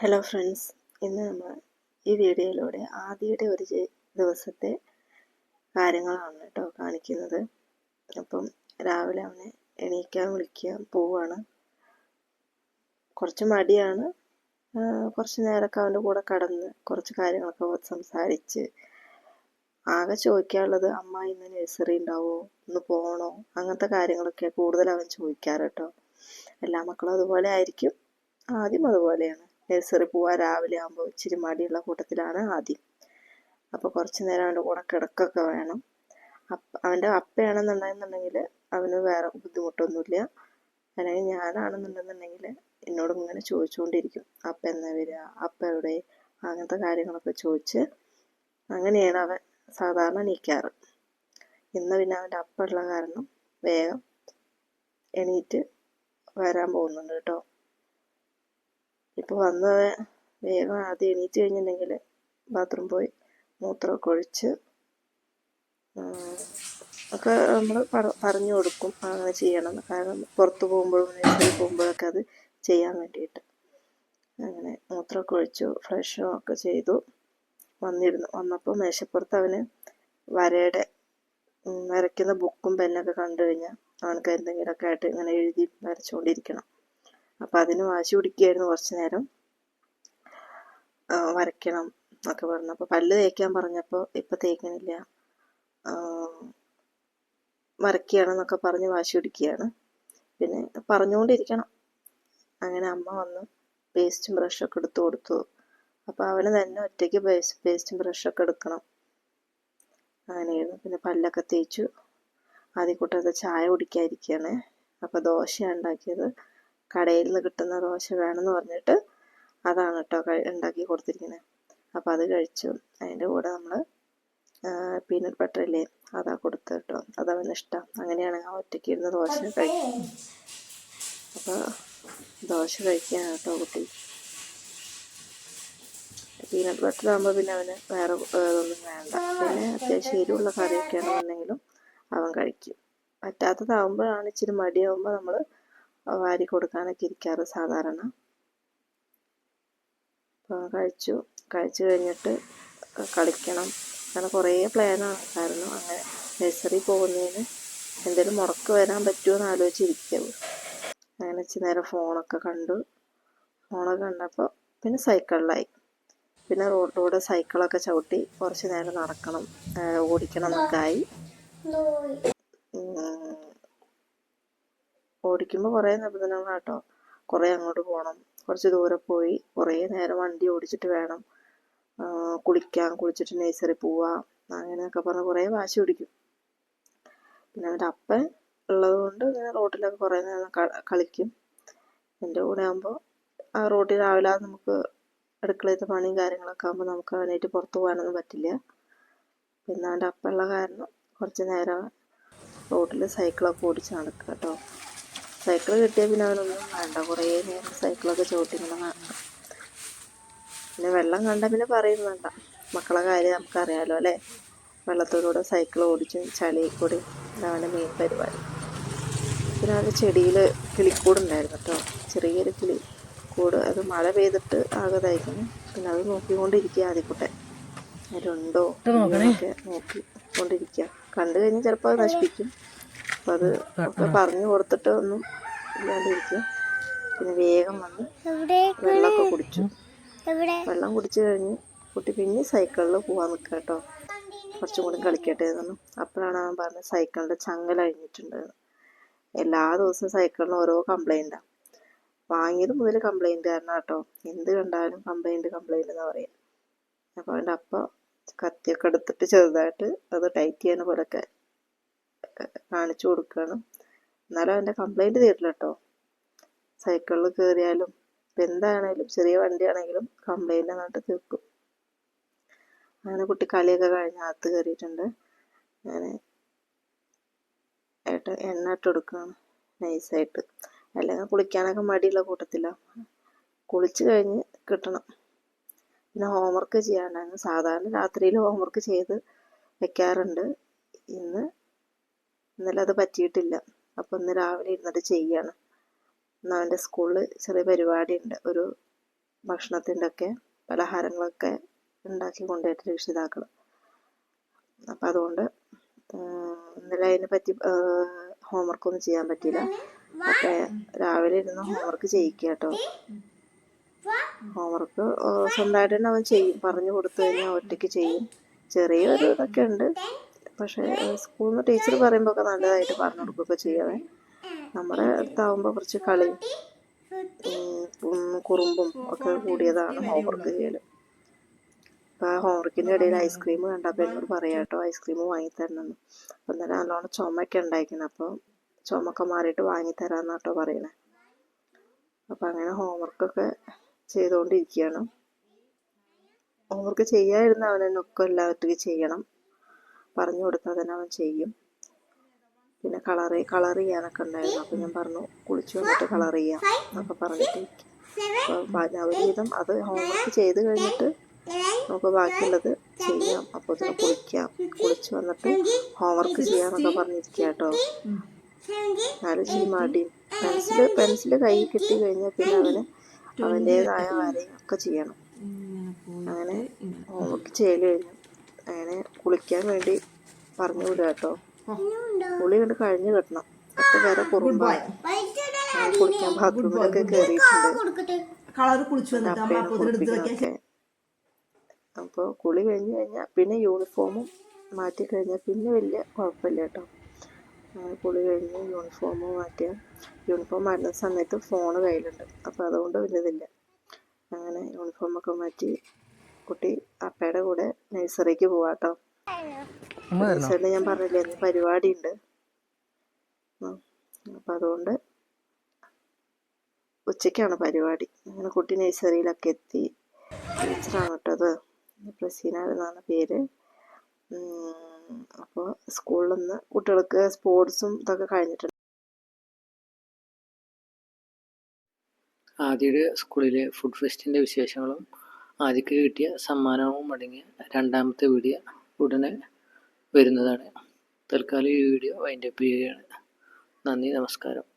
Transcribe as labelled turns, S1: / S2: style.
S1: Hello friends ഇന്ന് നമ്മൾ ഈ വീഡിയോയിലൂടെ ആദ്യയുടെ ഒരു ദിവസത്തെ കാര്യങ്ങളാണ് കേട്ടോ കാണിക്കുന്നത്. അപ്പം രാവിലെ അവനെ എണീക്കാൻ വിളിക്കാൻ പോവാണ്. കുറച്ച് മടിയാണ്. കുറച്ച് നേരമൊക്കെ അവന്റെ കൂടെ കടന്ന് കുറച്ച് കാര്യങ്ങളൊക്കെ സംസാരിച്ച് ആകെ ചോദിക്കാനുള്ളത് അമ്മ ഇന്ന് നഴ്സറി ഉണ്ടാവോ? ഇന്ന് പോകണോ അങ്ങനത്തെ കാര്യങ്ങളൊക്കെ കൂടുതൽ അവൻ ചോദിക്കാറ് കേട്ടോ. എല്ലാ മക്കളും അതുപോലെ ആയിരിക്കും. ആദ്യം അതുപോലെയാണ്. നഴ്സറി പോവാൻ രാവിലെ ആകുമ്പോൾ ഇച്ചിരി മടിയുള്ള കൂട്ടത്തിലാണ് ആദ്യം അപ്പോൾ കുറച്ച് നേരം അവന്റെ കൂടെ കിടക്കൊക്കെ വേണം. അപ്പ അവന്റെ അപ്പയാണെന്നുണ്ടെന്നുണ്ടെങ്കിൽ അവന് വേറെ ബുദ്ധിമുട്ടൊന്നുമില്ല. അല്ലെങ്കിൽ ഞാനാണെന്നുണ്ടെന്നുണ്ടെങ്കിൽ എന്നോട് ഇങ്ങനെ ചോദിച്ചുകൊണ്ടിരിക്കും. അപ്പ എന്നാ വരിക? അപ്പ എവിടെ? അങ്ങനത്തെ കാര്യങ്ങളൊക്കെ ചോദിച്ച് അങ്ങനെയാണ് അവൻ സാധാരണ നീക്കാറ് ഇന്ന് പിന്നെ അവന്റെ അപ്പുള്ള കാരണം വേഗം എണീറ്റ് വരാൻ പോകുന്നുണ്ട് കേട്ടോ. ഇപ്പോൾ വന്ന് വേഗം ആദ്യം എണീറ്റ് കഴിഞ്ഞിട്ടുണ്ടെങ്കിൽ ബാത്റൂം പോയി മൂത്രമൊക്കെ ഒഴിച്ച് ഒക്കെ നമ്മൾ പറഞ്ഞു കൊടുക്കും അങ്ങനെ ചെയ്യണം. കാരണം പുറത്ത് പോകുമ്പോഴും നേഴ്സറി പോകുമ്പോഴൊക്കെ അത് ചെയ്യാൻ വേണ്ടിയിട്ട്. അങ്ങനെ മൂത്രമൊക്കെ ഒഴിച്ചു ഫ്രഷോ ഒക്കെ ചെയ്തു. വന്നിരുന്നു. വന്നപ്പോൾ മേശപ്പുറത്ത് അവന് വരയുടെ വരയ്ക്കുന്ന ബുക്കും പെന്നൊക്കെ കണ്ടു കഴിഞ്ഞാൽ അവനക്ക് എന്തെങ്കിലുമൊക്കെ ആയിട്ട് ഇങ്ങനെ എഴുതി വരച്ചുകൊണ്ടിരിക്കണം അപ്പം അതിന് വാശി പിടിക്കുകയായിരുന്നു കുറച്ച് നേരം. വരയ്ക്കണം എന്നൊക്കെ പറഞ്ഞു. അപ്പോൾ പല്ല് തേക്കാൻ പറഞ്ഞപ്പോൾ ഇപ്പം തേക്കണില്ല. വരയ്ക്കുകയാണ് വരയ്ക്കുകയാണെന്നൊക്കെ പറഞ്ഞ് വാശി പിടിക്കുകയാണ്. പിന്നെ പറഞ്ഞുകൊണ്ടിരിക്കണം. അങ്ങനെ അമ്മ വന്ന് പേസ്റ്റും ബ്രഷൊക്കെ എടുത്തു കൊടുത്തു. അപ്പോൾ അവന് തന്നെ ഒറ്റയ്ക്ക് പേസ്റ്റ് പേസ്റ്റും ബ്രഷൊക്കെ എടുക്കണം. അങ്ങനെയായിരുന്നു. പിന്നെ പല്ലൊക്കെ തേച്ചു. ആദ്യ കൂട്ടത്തെ ചായ കുടിക്കാതിരിക്കുകയാണ്. അപ്പോൾ ദോശയാണ് ഉണ്ടാക്കിയത്. കടയിൽ നിന്ന് കിട്ടുന്ന ദോശ വേണമെന്ന് പറഞ്ഞിട്ട് അതാണ് കേട്ടോ ഉണ്ടാക്കി കൊടുത്തിരിക്കുന്നത് അപ്പോൾ അത് കഴിച്ചു. അതിന്റെ കൂടെ നമ്മൾ പീനട്ട് ബട്ടർ ഇല്ലേ അതാ കൊടുത്തു കേട്ടോ അതവന് ഇഷ്ടം. അങ്ങനെയാണ് ആ ഒറ്റയ്ക്ക് ഇരുന്ന് ദോശ കഴിക്കും അപ്പോൾ ദോശ കഴിക്കാൻ കേട്ടോ കുട്ടി. പീനട്ട് ബട്ടർ ആകുമ്പോൾ പിന്നെ അവന് വേറെ ഇതൊന്നും വേണ്ട. പിന്നെ അത്യാവശ്യം എരിവുള്ള കറിയൊക്കെ ആണെന്നുണ്ടെങ്കിലും അവൻ കഴിക്കും. പറ്റാത്തതാകുമ്പോഴാണ് ഇച്ചിരി മടിയാകുമ്പോൾ നമ്മൾ വാരി കൊടുക്കാനൊക്കെ ഇരിക്കാറ് സാധാരണ. അപ്പോൾ കഴിച്ചു. കഴിച്ചു കഴിഞ്ഞിട്ട് കളിക്കണം. അങ്ങനെ കുറേ പ്ലാനാണ് കാരണം അങ്ങനെ നഴ്സറി പോകുന്നതിന് എന്തെങ്കിലും മുറക്ക് വരാൻ പറ്റുമോ എന്ന് ആലോചിച്ചിരിക്കും അങ്ങനെ ഇച്ചിരി നേരം ഫോണൊക്കെ കണ്ടു. ഫോണൊക്കെ കണ്ടപ്പോൾ പിന്നെ സൈക്കിളിലായി പിന്നെ റോഡിലൂടെ സൈക്കിളൊക്കെ ചവിട്ടി കുറച്ച് നേരം നടക്കണം. ഓടിക്കണം എന്നൊക്കെ ആയി. ഓടിക്കുമ്പോൾ കുറേ നിബന്ധനകൾ കേട്ടോ കുറേ അങ്ങോട്ട് പോകണം കുറച്ച് ദൂരെ പോയി കുറേ നേരം വണ്ടി ഓടിച്ചിട്ട് വേണം. കുളിക്കാൻ കുളിച്ചിട്ട് നേഴ്സറി പോവാം അങ്ങനെയൊക്കെ പറഞ്ഞ് കുറേ വാശി പിടിക്കും. പിന്നെ അവന്റെ അപ്പൻ ഉള്ളത് കൊണ്ട് ഇങ്ങനെ റോട്ടിലൊക്കെ കുറേ നേരം കളിക്കും. എന്റെ കൂടെ ആകുമ്പോൾ ആ റോട്ടിൽ രാവിലെ നമുക്ക് അടുക്കളയത്തെ പണിയും കാര്യങ്ങളൊക്കെ ആകുമ്പോൾ നമുക്ക് അവനായിട്ട് പുറത്ത് പോകാനൊന്നും പറ്റില്ല. പിന്നെ അവന്റെ അപ്പുള്ള കാരണം കുറച്ച് നേരം റോട്ടിൽ സൈക്കിളൊക്കെ ഓടിച്ച് നടക്കുക കേട്ടോ സൈക്കിൾ കിട്ടിയാൽ പിന്നെ അവനൊന്നും വേണ്ട. കുറേ നേരം സൈക്കിളൊക്കെ ചവിട്ടിങ്ങനെ പിന്നെ വെള്ളം കണ്ട പിന്നെ പറയുന്നു വേണ്ട. മക്കളെ കാര്യം നമുക്കറിയാലോ അല്ലേ? വെള്ളത്തിലൂടെ സൈക്കിൾ ഓടിച്ചും ചളി കൂടി ഇതാണ് മെയിൻ പരിപാടി. പിന്നെ അവന്റെ ചെടിയിൽ കിളിക്കൂടുണ്ടായിരുന്നു കേട്ടോ. ചെറിയൊരു കിളി കൂട്. അത് മഴ പെയ്തിട്ട് ആകെ ഇതായിരിക്കുന്നു പിന്നെ അത് നോക്കിക്കൊണ്ടിരിക്കുക ആദ്യക്കൂട്ടെ. അതിലുണ്ടോ നോക്കി കൊണ്ടിരിക്കുക കണ്ടു കഴിഞ്ഞാൽ ചിലപ്പോൾ അത് നശിപ്പിക്കും. അപ്പോൾ അത് ഒക്കെ പറഞ്ഞു കൊടുത്തിട്ട് ഒന്നും ഇല്ലാണ്ടിരിക്കുക. പിന്നെ വേഗം വന്ന് വെള്ളമൊക്കെ കുടിച്ചു. വെള്ളം കുടിച്ചു കഴിഞ്ഞ് കുട്ടി പിന്നെ സൈക്കിളിൽ പോകാൻ നിൽക്കുക കേട്ടോ. കുറച്ചും കൂടി കളിക്കട്ടെ എന്നു. അപ്പോഴാണ് അവൻ പറഞ്ഞത് സൈക്കിളിന്റെ ചങ്ങല കഴിഞ്ഞിട്ടുണ്ട് എല്ലാ ദിവസവും സൈക്കിളിന് ഓരോ കംപ്ലൈന്റാണ് വാങ്ങിയത് മുതൽ കംപ്ലൈന്റ് കാരണം കേട്ടോ. എന്ത് കണ്ടാലും കംപ്ലൈന്റ് കംപ്ലൈന്റ് എന്ന് പറയാം. അപ്പോൾ അവന്റെ അപ്പ കത്തിയൊക്കെ എടുത്തിട്ട് ചെറുതായിട്ട് അത് ടൈറ്റ് ചെയ്യുന്ന പോലൊക്കെ കാണിച്ചു കൊടുക്കുകയാണ് എന്നാലും അവന്റെ കംപ്ലൈന്റ് തീരില്ല കേട്ടോ സൈക്കിളിൽ കയറിയാലും എന്താണെങ്കിലും ചെറിയ വണ്ടിയാണെങ്കിലും കംപ്ലൈന്റ് എന്നിട്ട് തീർക്കും. അങ്ങനെ കുട്ടി കളിയൊക്കെ കഴിഞ്ഞ് അകത്ത് കയറിയിട്ടുണ്ട് അങ്ങനെ ഏട്ടൻ എണ്ണ ഇട്ട് കൊടുക്കുകയാണ് നൈസായിട്ട് അല്ലെങ്കിൽ കുളിക്കാനൊക്കെ മടിയുള്ള കൂട്ടത്തിലാണ് കുളിച്ച് കഴിഞ്ഞ് കിട്ടണം. പിന്നെ ഹോംവർക്ക് ചെയ്യാനാണ്. സാധാരണ രാത്രിയിൽ ഹോംവർക്ക് ചെയ്ത് വെക്കാറുണ്ട്. ഇന്ന് ഇന്നലെ അത് പറ്റിയിട്ടില്ല. അപ്പോൾ ഇന്ന് രാവിലെ ഇരുന്നിട്ട് ചെയ്യാണ്. ഇന്ന് അവന്റെ സ്കൂളിൽ ചെറിയ പരിപാടി ഉണ്ട് ഒരു ഭക്ഷണത്തിന്റെ ഒക്കെ പലഹാരങ്ങളൊക്കെ ഉണ്ടാക്കി കൊണ്ടുപോയിട്ട് രക്ഷിതാക്കൾ അപ്പം അതുകൊണ്ട് ഇന്നലെ അതിനെ പറ്റി ഹോംവർക്ക് ഒന്നും ചെയ്യാൻ പറ്റിയില്ല. അപ്പം രാവിലെ ഇരുന്ന് ഹോംവർക്ക് ചെയ്യിക്കുക കേട്ടോ ഹോംവർക്ക് സ്വന്തമായിട്ട് തന്നെ അവൻ ചെയ്യും. പറഞ്ഞു കൊടുത്തു കഴിഞ്ഞാൽ ഒറ്റയ്ക്ക് ചെയ്യും. ചെറിയൊരു ഇതൊക്കെ ഉണ്ട്. പക്ഷേ സ്കൂളിൽ നിന്ന് ടീച്ചർ പറയുമ്പോൾ ഒക്കെ നല്ലതായിട്ട് പറഞ്ഞു കൊടുക്കുകയൊക്കെ ചെയ്യാവേ. നമ്മുടെ അടുത്താവുമ്പോൾ കുറച്ച് കളി കുറുമ്പും ഒക്കെ കൂടിയതാണ് ഹോംവർക്ക് ചെയ്യൽ അപ്പോൾ ആ ഹോംവർക്കിന്റെ ഇടയിൽ ഐസ്ക്രീം കണ്ടപ്പോൾ എന്നോട് പറയാം കേട്ടോ ഐസ്ക്രീം വാങ്ങിത്തരണമെന്ന്. അപ്പം തന്നെ നല്ലോണം ചുമയൊക്കെ ഉണ്ടായിരിക്കണം അപ്പോൾ ചുമക്കെ മാറിയിട്ട് വാങ്ങിത്തരാമെന്ന് കേട്ടോ പറയണേ. അപ്പം അങ്ങനെ ഹോംവർക്കൊക്കെ ചെയ്തുകൊണ്ടിരിക്കുകയാണ് ഹോംവർക്ക് ചെയ്യാതിരുന്ന ഒക്കെ എല്ലാവറ്റും ചെയ്യണം. പറഞ്ഞു കൊടുത്താൽ തന്നെ അവൻ ചെയ്യും. പിന്നെ കളർ കളർ ചെയ്യാനൊക്കെ ഉണ്ടായിരുന്നു. അപ്പം ഞാൻ പറഞ്ഞു കുളിച്ചു വന്നിട്ട് കളർ ചെയ്യാം എന്നൊക്കെ പറഞ്ഞിട്ട്. അപ്പോൾ ഒരുവിധം അത് ഹോംവർക്ക് ചെയ്ത് കഴിഞ്ഞിട്ട് നമുക്ക് ബാക്കിയുള്ളത് ചെയ്യാം. അപ്പോൾ തന്നെ കുളിക്കാം. കുളിച്ച് വന്നിട്ട് ഹോംവർക്ക് ചെയ്യാന്നൊക്കെ പറഞ്ഞിരിക്കുക കേട്ടോ. ചെയ്യും മടി. പെൻസിൽ പെൻസിൽ കൈ കിട്ടി കഴിഞ്ഞാൽ പിന്നെ അവന് അവന്റേതായ വരയും ഒക്കെ ചെയ്യണം അങ്ങനെ ഹോംവർക്ക് ചെയ്യൽ കഴിഞ്ഞു. അങ്ങനെ കുളിക്കാൻ വേണ്ടി പറഞ്ഞു വിടുക കേട്ടോ. കുളി കണ്ട് കഴിഞ്ഞു കിട്ടണം. അപ്പൊ വേറെ കുറുമ്പായി കുളിക്കാൻ ബാത്റൂമിലൊക്കെ കയറിയിട്ടുണ്ട്
S2: കളർ കുളിച്ചു വന്നിട്ട് അപ്പൊ
S1: അപ്പോൾ കുളി കഴിഞ്ഞു കഴിഞ്ഞാൽ പിന്നെ യൂണിഫോമും മാറ്റി കഴിഞ്ഞാൽ പിന്നെ വലിയ കുഴപ്പമില്ല കേട്ടോ. കുളി കഴിഞ്ഞ് യൂണിഫോം മാറ്റിയ. യൂണിഫോം മാറ്റുന്ന സമയത്ത് ഫോണ് കയ്യിലുണ്ട്. അപ്പോൾ അതുകൊണ്ട് വലിയതില്ല അങ്ങനെ യൂണിഫോമൊക്കെ മാറ്റി കുട്ടി അപ്പയുടെ കൂടെ നഴ്സറിക്ക് പോവാട്ടോ. നഴ്സറിയിൽ ഞാൻ പറഞ്ഞില്ലേ ഇന്ന് പരിപാടി ഉണ്ട് അപ്പം അതുകൊണ്ട് ഉച്ചയ്ക്കാണ് പരിപാടി. അങ്ങനെ കുട്ടി നഴ്സറിയിലൊക്കെ എത്തി. ടീച്ചറാണ് കേട്ടത് പ്രസീന എന്നാണ് പേര്. അപ്പോൾ സ്കൂളിൽ നിന്ന് കുട്ടികൾക്ക് സ്പോർട്സും ഇതൊക്കെ കഴിഞ്ഞിട്ടുണ്ട്.
S3: ആദ്യ സ്കൂളിലെ ഫുഡ് ഫെസ്റ്റിന്റെ വിശേഷങ്ങളും ആദ്യക്ക് കിട്ടിയ സമ്മാനവും അടങ്ങിയ രണ്ടാമത്തെ വീഡിയോ ഉടനെ വരുന്നതാണ്. തൽക്കാലം ഈ വീഡിയോ വൈൻഡപ്പ് ചെയ്യുകയാണ്. നന്ദി നമസ്കാരം.